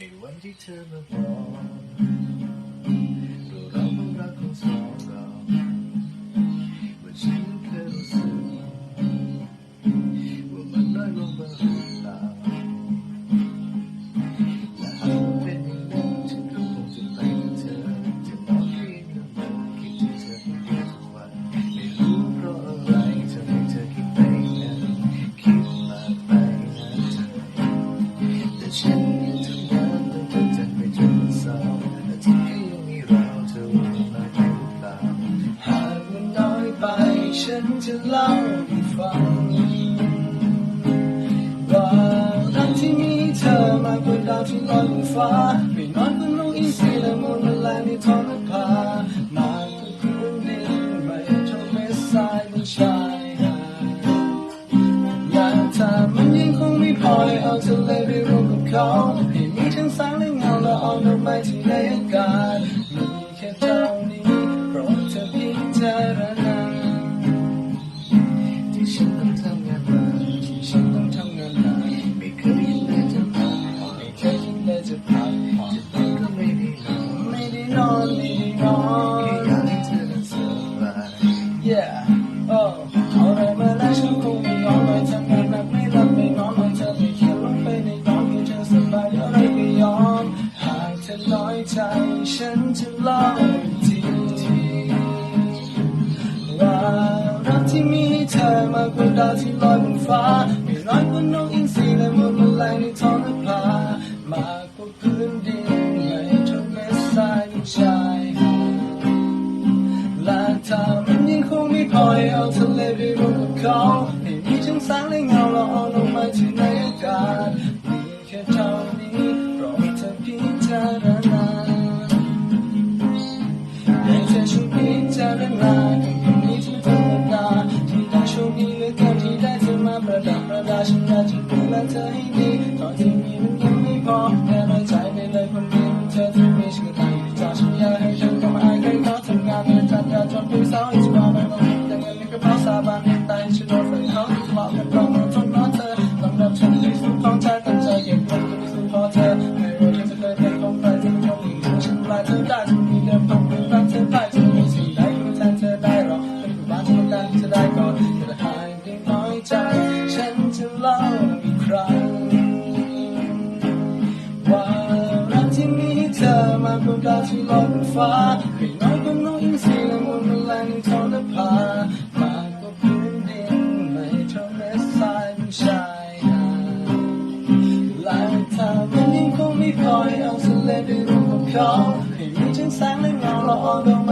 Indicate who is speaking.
Speaker 1: ในวันที่เธอมาบอก ฉันจะเล่าให้ฟังว่ารักที่มีเธอมากกว่าดาวที่ลอยบนฟ้าไม่น้อยกว่านกอินทรีและมูลแมลงในท้องนภามากกว่าพื้นดินไม่ทำให้ทรายบนชายหาดและถ้ามันยังคงไม่พอให้เอาทะเลไปรวมกับเขาให้มีทั้งแสงและเงาและอ่อนดอกไม้ที่ในอากาศ น้อยใจฉันจะเล่าอีทีว่ารักที่มีเธอมากกว่าดาวที่ลอยบนฟ้าไม่น้อยกว่านกอินทรีและมูลแมลงในท้องนภามากกว่าพื้นดินไม่ท่าเม็ดทรายชายหาดและถ้ามันยังคงไม่พอให้เอาทะเลไปรวมกับเขาให้มีทั้งแสงและเงาละออนลงมาที่ ฉันอยากจะดูแลเธอให้ดีตอนที่มีมันยังไม่พอแค่น้อยใจไปเลยคนเดียวเธอที่มีฉันก็ได้จากฉันอยากให้เธอเข้ามาอายใครเขาทำงานเงินจัดยาจนผู้สาวอีกว่าไม่ต้องแต่เงินในกระเป๋าสาบานแต่ฉันโดนแฟนเขาที่หลอกกันรองทนน้อเธอสำหรับฉันที่สุดของใจตั้งใจเก็บเงินที่สุดพอเธอไม่รู้เธอจะเคยเป็นของใครจะเป็นของอีกฉันปลายเธอได้จะมีเดิมต้องเป็นรักเธอได้ ดาวที่ลอยบนฟ้าไม่น้อยกว่านกอินทรีและมูลแมลงในท้องนภามากกว่าพื้นดินไม่เท่าเม็ดทรายบนชายหาดและถ้ามันยังคงไม่พอให้เอาทะเลไปรวมกับเขาให้มีทั้งแสงและเงาละออดอก